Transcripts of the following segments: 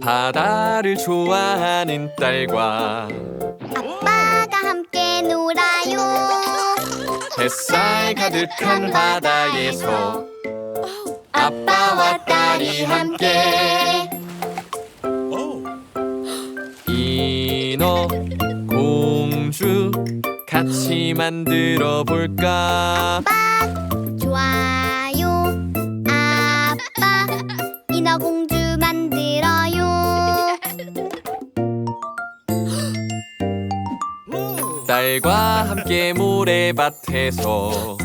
바다를 좋아하는 딸과 햇살 가득한 바다에서 아빠와 딸이 함께 인어 공주 같이 만들어 볼까? 좋아 딸과 함께 모래밭에서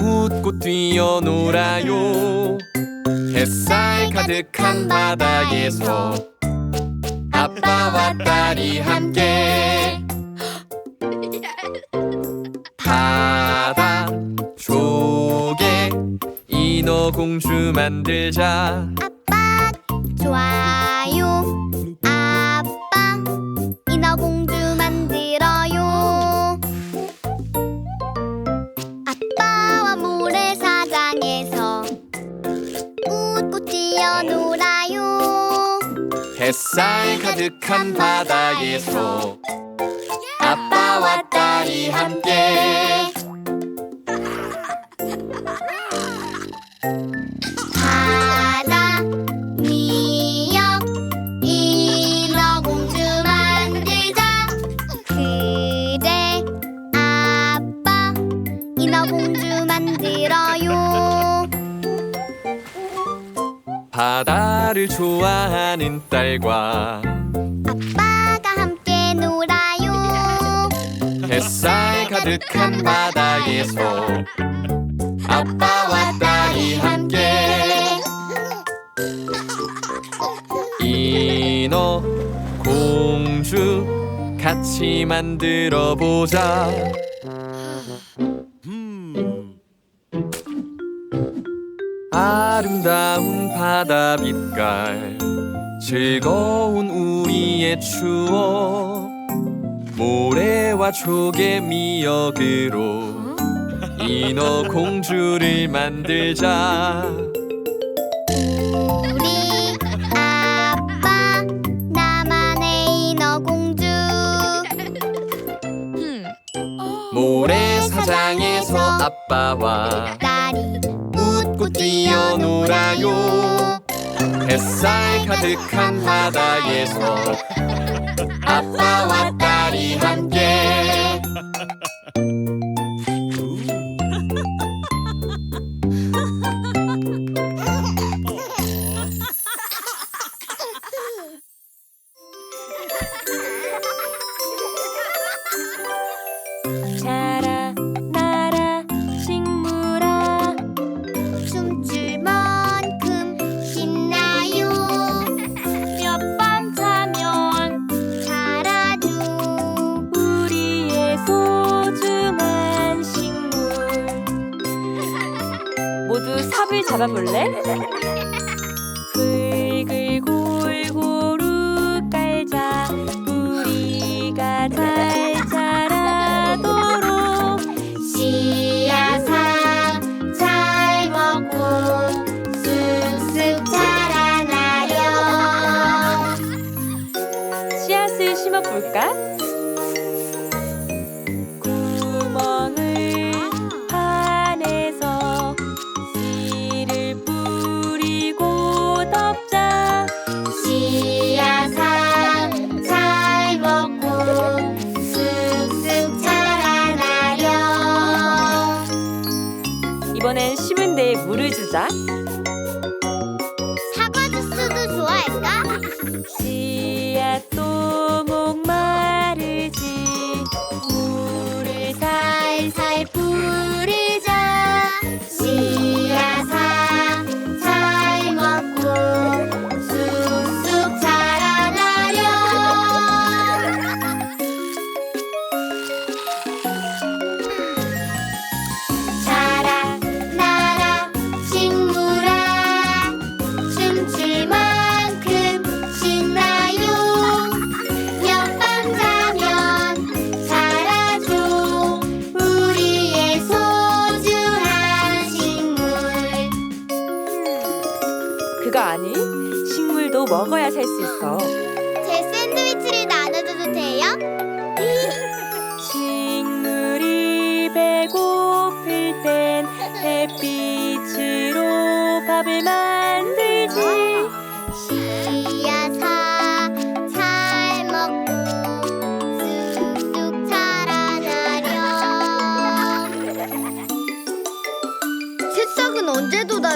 웃고 뛰어놀아요. 햇살 가득한 바다에서 아빠와 딸이 함께 바다 조개 인어공주 만들자. 아빠 좋아 햇살 가득한 바다에서 아빠와 딸이 함께 바다를 좋아하는 딸과 아빠가 함께 놀아요. 햇살 가득한 바다에서 아빠와 딸이 함께 인어 공주 같이 만들어 보자 아름다운 바다 빛깔 즐거운 우리의 추억 모래와 조개 미역으로 인어 공주를 만들자. 우리 아빠 나만의 인어공주. 모래사장에서 아빠와 뛰어 놀아요. 햇살 가득한 바다에서 아빠와 딸이 함께 이번엔 심은 데에 물을 주자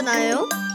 나요?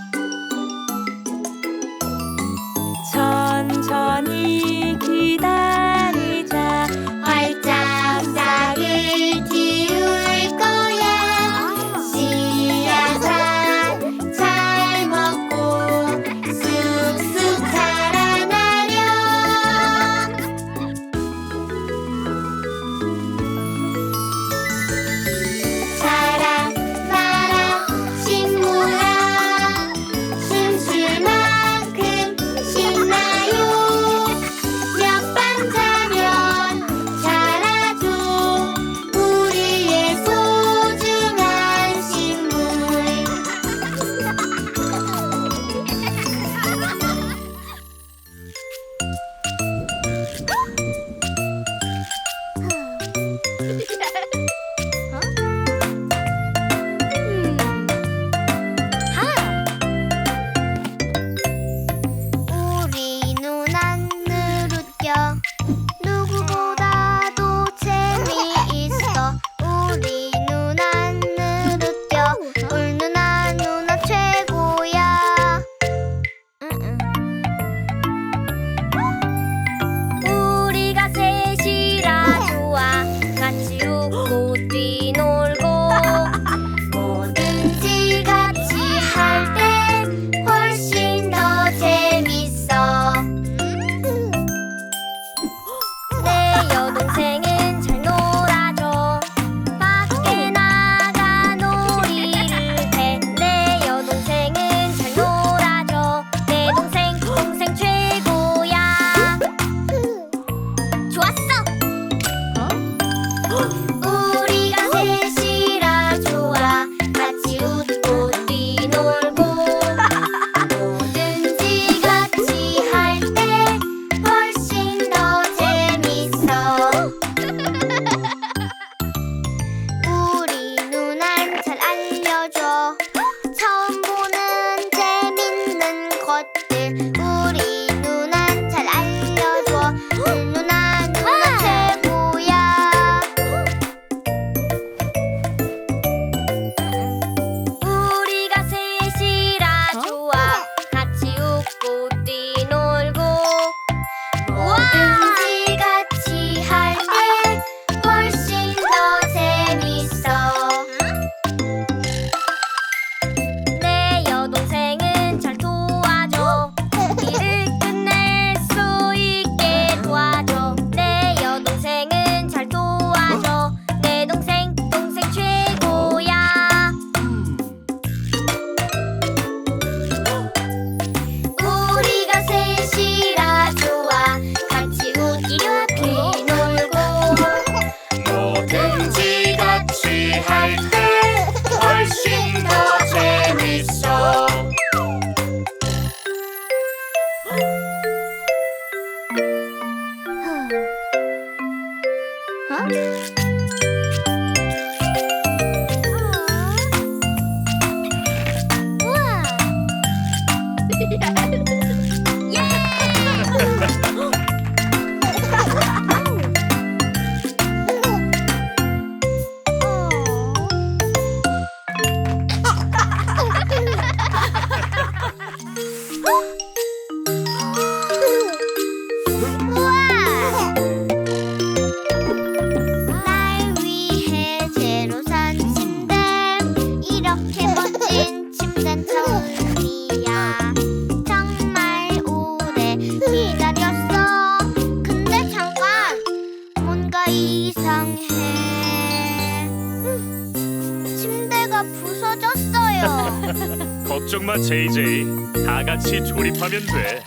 같이 조립하면 돼.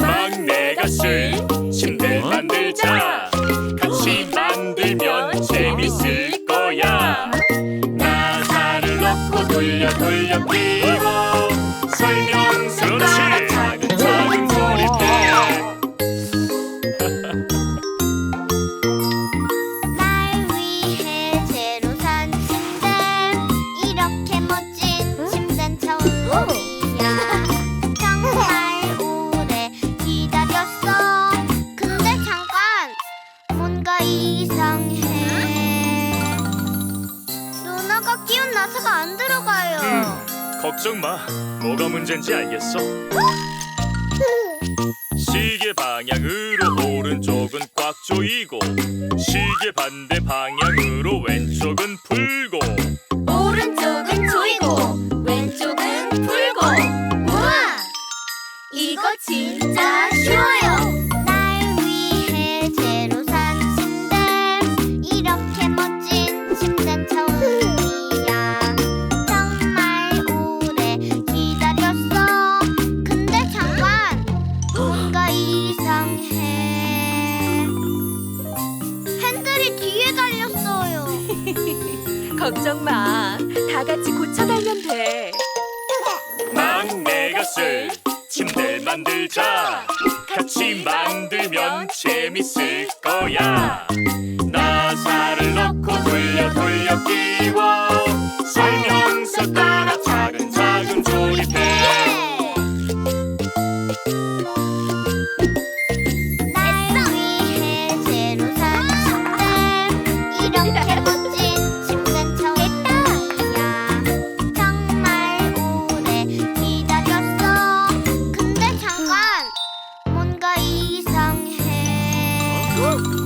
막내가 쓸 침대 만들자. 같이 만들면 재밌을 거야. 나사를 넣고 돌려 돌려 끼워. 시계 방향으로 오른쪽은 꽉 조이고 시계 반대 방향으로 왼쪽은 풀고. 오른쪽은 조이고 왼쪽은 풀고. 우와! 이거 진짜 쉬워요. 다 같이 고쳐달면 돼. 막내가쓸 침대 만들자. 같이 만들면 재밌을 거야. 나사를 넣고 돌려 돌려 끼워. 설명서 따라 Uh!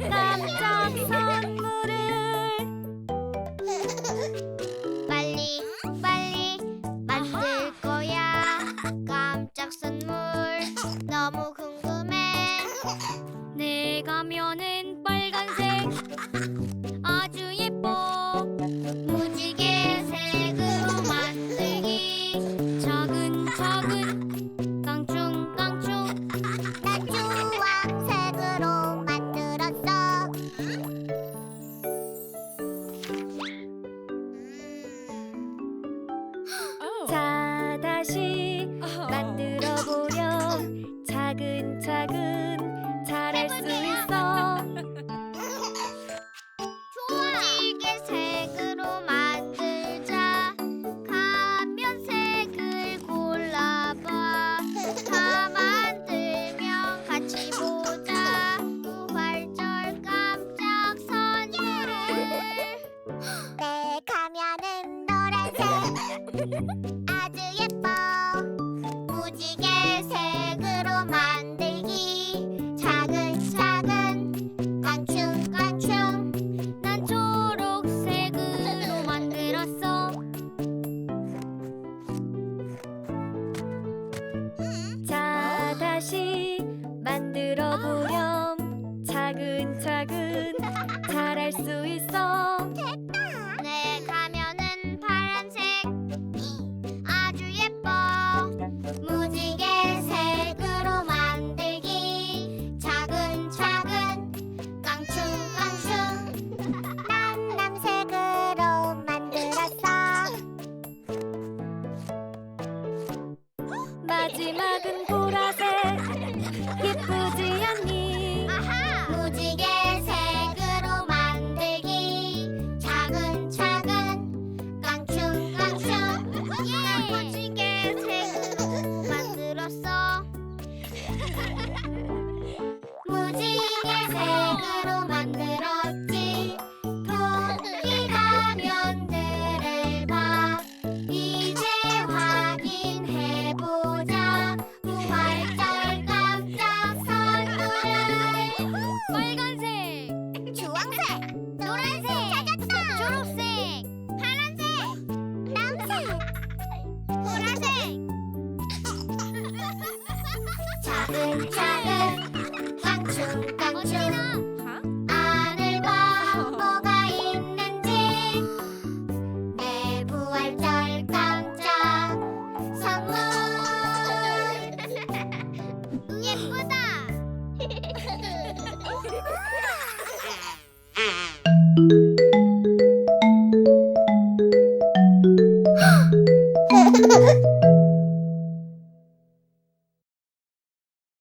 America. coração. Chao.